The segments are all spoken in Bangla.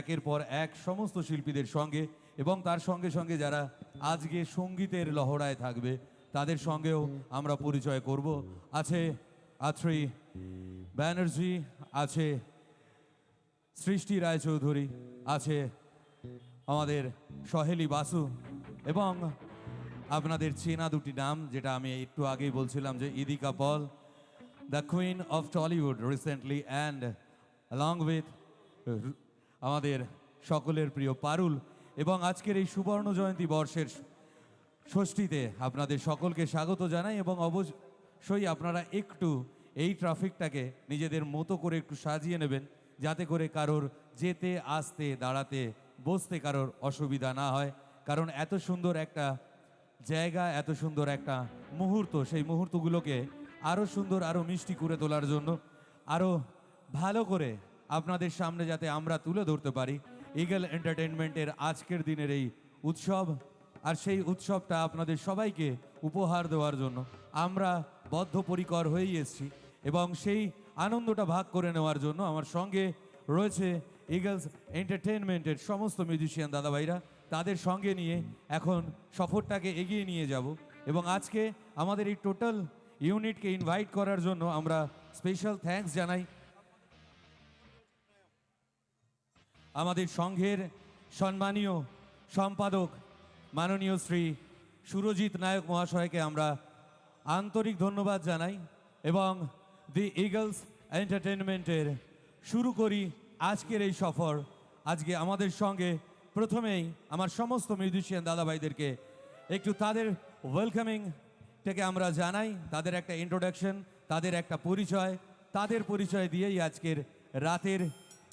একের পর এক সমস্ত শিল্পীদের সঙ্গে এবং তার সঙ্গে সঙ্গে যারা আজকে সঙ্গীতের লহড়ায় থাকবে, তাদের সঙ্গেও আমরা পরিচয় করব। আছে আত্রি ব্যানার্জি, আছে সৃষ্টি রায়চৌধুরী, আছে আমাদের সহেলি বাসু এবং আপনাদের চেনা দুটি নাম যেটা আমি একটু আগেই বলছিলাম যে Idhika Paul, the queen of Tollywood recently and along with আমাদের সকলের প্রিয় পারুল এবং আজকের এই সুবর্ণ জয়ন্তী বর্ষের ষষ্ঠীতে আপনাদের সকলকে স্বাগত জানাই এবং অবশ্যই আপনারা একটু এই ট্রাফিকটাকে নিজেদের মতো করে একটু সাজিয়ে নেবেন যাতে করে কারোর যেতে, আসতে, দাঁড়াতে, বসতে কারোর অসুবিধা না হয়। কারণ এত সুন্দর একটা জায়গা, এত সুন্দর একটা মুহূর্ত, সেই মুহূর্তগুলোকে আরও সুন্দর আরও মিষ্টি করে তোলার জন্য আরও ভালো করে আপনাদের সামনে যাতে আমরা তুলে ধরতে পারি ইগল এন্টারটেনমেন্টের আজকের দিনের এই উৎসব। আর সেই উৎসবটা আপনাদের সবাইকে উপহার দেওয়ার জন্য আমরা বদ্ধপরিকর হয়েই এসেছি। এবং সেই আনন্দটা ভাগ করে নেওয়ার জন্য আমার সঙ্গে রয়েছে ইগলস এন্টারটেনমেন্টের সমস্ত মিউজিশিয়ান দাদাভাইরা। তাদের সঙ্গে নিয়ে এখন সফরটাকে এগিয়ে নিয়ে যাব। এবং আজকে আমাদের এই টোটাল ইউনিটকে ইনভাইট করার জন্য আমরা স্পেশাল থ্যাঙ্কস জানাই। আমাদের সংঘের সম্মানীয় সম্পাদক মাননীয় শ্রী সুরজিৎ নায়ক মহাশয়কে আমরা আন্তরিক ধন্যবাদ জানাই এবং দি ইগলস এন্টারটেনমেন্টের শুরু করি আজকের এই সফর। আজকে আমাদের সঙ্গে প্রথমেই আমার সমস্ত মিউজিশিয়ান দাদাভাইদেরকে একটু তাদের ওয়েলকামিং থেকে আমরা জানাই, তাদের একটা ইন্ট্রোডাকশন তাদের একটা পরিচয়, তাদের পরিচয় দিয়েই আজকের রাতের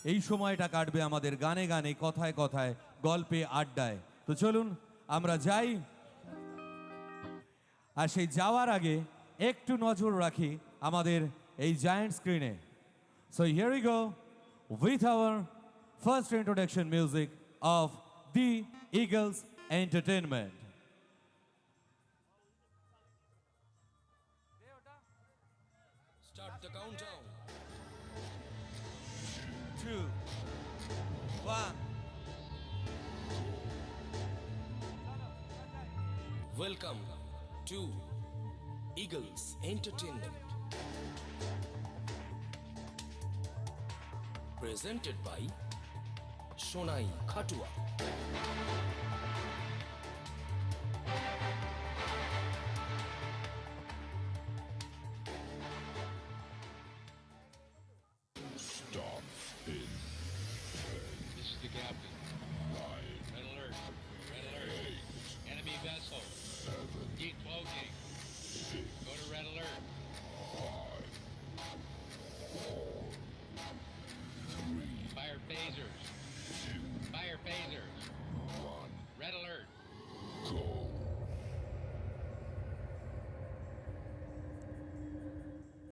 এই সময়টা কাটবে আমাদের গানে গানে, কথায় কথায়, গল্পে, আড্ডায়। তো চলুন, আমরা যাই। আর সেই যাওয়ার আগে একটু নজর রাখি আমাদের এই জায়ান্ট স্ক্রিনে so here we go with our first introduction music of the Eagles Entertainment Start the countdown. One. Welcome to Eagles Entertainment. Presented by Shonai Khatua. to get up